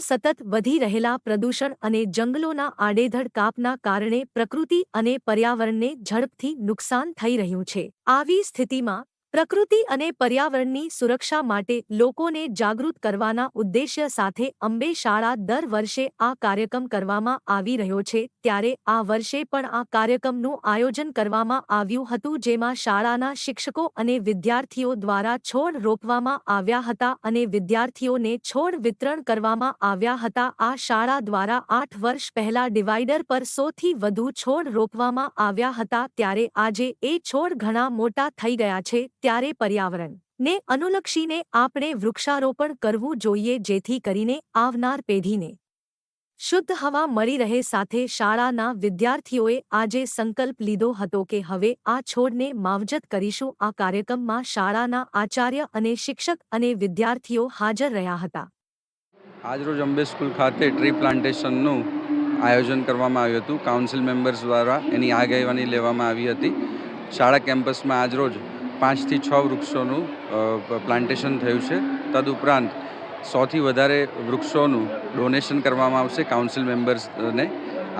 સતત વધી રહેલા પ્રદૂષણ અને જંગલોના આડેધડ કાપના કારણે પ્રકૃતિ અને પર્યાવરણને ઝડપથી નુકસાન થઈ રહ્યું છે. આવી સ્થિતિમાં પ્રકૃતિ અને પર્યાવરણની સુરક્ષા માટે લોકોને જાગૃત કરવાના ઉદ્દેશ્ય સાથે અંબે શાળા દર વર્ષે આ કાર્યક્રમ કરવામાં આવી રહ્યો છે. ત્યારે આ વર્ષે પણ આ કાર્યક્રમનું આયોજન કરવામાં આવ્યું હતું, જેમાં શાળાના શિક્ષકો અને વિદ્યાર્થીઓ દ્વારા છોડ રોપવામાં આવ્યા હતા અને વિદ્યાર્થીઓને છોડ વિતરણ કરવામાં આવ્યા હતા. આ શાળા દ્વારા આઠ વર્ષ પહેલા ડિવાઈડર પર સોથી વધુ છોડ રોપવામાં આવ્યા હતા. ત્યારે આજે એ છોડ ઘણા મોટા થઈ ગયા છે. ત્યારે પર્યાવરણ ને અનુલક્ષીને આપણે વૃક્ષારોપણ કરવું જોઈએ જેથી કરીને આવનાર પેઢીને શુદ્ધ હવા મળી રહે સાથે શાળાના વિદ્યાર્થીઓએ આજે સંકલ્પ લીધો હતો કે હવે આ છોડને માવજત કરીશું. આ કાર્યક્રમમાં શાળાના આચાર્ય અને શિક્ષક અને વિદ્યાર્થીઓ હાજર રહ્યા હતા. આજરોજ અંબે સ્કૂલ ખાતે ટ્રી પ્લાન્ટેશનનું આયોજન કરવામાં આવ્યું હતું. કાઉન્સિલ મેમ્બર્સ દ્વારા એની આગેવાની લેવામાં આવી હતી. શાળા કેમ્પસમાં આજરોજ પાંચથી છ વૃક્ષોનું પ્લાન્ટેશન થયું છે. તદુપરાંત સોથી વધારે વૃક્ષોનું ડોનેશન કરવામાં આવશે કાઉન્સિલ મેમ્બર્સને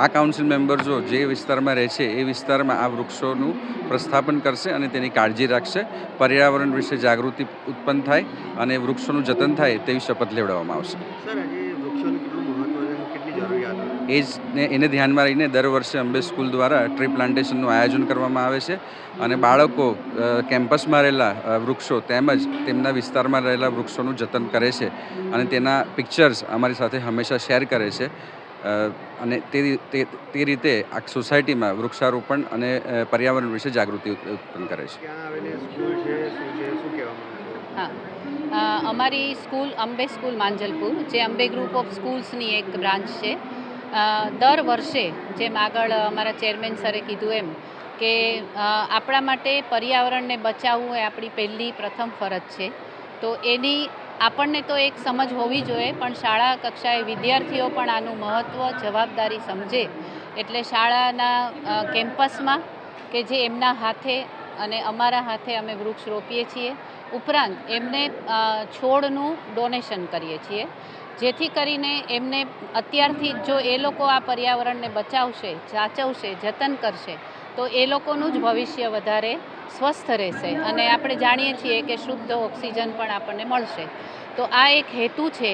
આ કાઉન્સિલ મેમ્બર્સો જે વિસ્તારમાં રહે છે, એ વિસ્તારમાં આ વૃક્ષોનું પ્રસ્થાપન કરશે અને તેની કાળજી રાખશે. પર્યાવરણ વિશે જાગૃતિ ઉત્પન્ન થાય અને વૃક્ષોનું જતન થાય તેવી શપથ લેવડાવવામાં આવશે સર આજે વૃક્ષોનું કેટલું મહત્વ છે અને કેટલી એ જ એને ધ્યાનમાં રહીને દર વર્ષે અંબે સ્કૂલ દ્વારા ટ્રી પ્લાન્ટેશનનું આયોજન કરવામાં આવે છે અને બાળકો કેમ્પસમાં રહેલા વૃક્ષો તેમજ તેમના વિસ્તારમાં રહેલા વૃક્ષોનું જતન કરે છે અને તેના પિક્ચર્સ અમારી સાથે હંમેશા શેર કરે છે. અને તે તે રીતે આ સોસાયટીમાં વૃક્ષારોપણ અને પર્યાવરણ વિશે જાગૃતિ ઉત્પન્ન કરે છે? હા. અમારી સ્કૂલ અંબે સ્કૂલ માંજલપુર, જે અંબે ગ્રુપ ઓફ સ્કૂલ્સની એક બ્રાન્ચ છે. દર વર્ષે જેમ આગળ અમારા ચેરમેન સરે કીધું એમ કે આપણા માટે પર્યાવરણને બચાવવું એ આપણી પહેલી પ્રથમ ફરજ છે. તો એની આપણને તો એક સમજ હોવી જોઈએ, પણ શાળા કક્ષાએ વિદ્યાર્થીઓ પણ આનું મહત્ત્વ જવાબદારી સમજે. એટલે શાળાના કેમ્પસમાં કે જે એમના હાથે અને અમારા હાથે અમે વૃક્ષ રોપીએ છીએ ઉપરાંત એમને છોડનું ડોનેશન કરીએ છીએ. જેથી કરીને એમને અત્યારથી જો એ લોકો આ પર્યાવરણને બચાવશે, સાચવશે, જતન કરશે, તો એ લોકોનું જ ભવિષ્ય વધારે સ્વસ્થ રહેશે. અને આપણે જાણીએ છીએ કે શુદ્ધ ઓક્સિજન પણ આપણને મળશે. તો આ એક હેતુ છે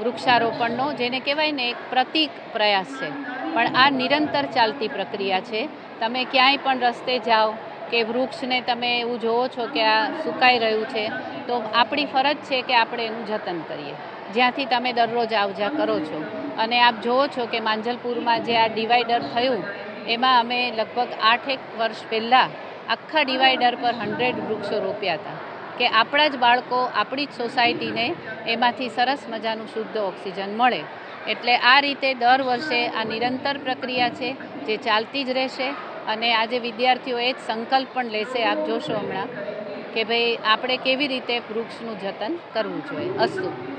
વૃક્ષારોપણનો, જેને કહેવાય ને એક પ્રતિક પ્રયાસ છે. પણ આ નિરંતર ચાલતી પ્રક્રિયા છે. તમે ક્યાંય પણ રસ્તે જાઓ કે વૃક્ષને તમે એવું જોવો છો કે આ સુકાઈ રહ્યું છે, તો આપણી ફરજ છે કે આપણે એનું જતન કરીએ. જ્યાંથી તમે દરરોજ આવજા કરો છો. અને આપ જોવો છો કે માંજલપુરમાં જે આ ડિવાઈડર થયું, એમાં અમે લગભગ આઠેક વર્ષ પહેલાં આખા ડિવાઈડર પર હંડ્રેડ વૃક્ષો રોપ્યા હતા. કે આપણા જ બાળકો આપણી જ સોસાયટીને એમાંથી સરસ મજાનું શુદ્ધ ઓક્સિજન મળે. એટલે આ રીતે દર વર્ષે આ નિરંતર પ્રક્રિયા છે, જે ચાલતી જ રહેશે. અને આજે વિદ્યાર્થીઓ એ જ સંકલ્પ પણ લેશે, આપ જોશો હમણાં, કે ભાઈ આપણે કેવી રીતે વૃક્ષનું જતન કરવું જોઈએ, અસ્તુ.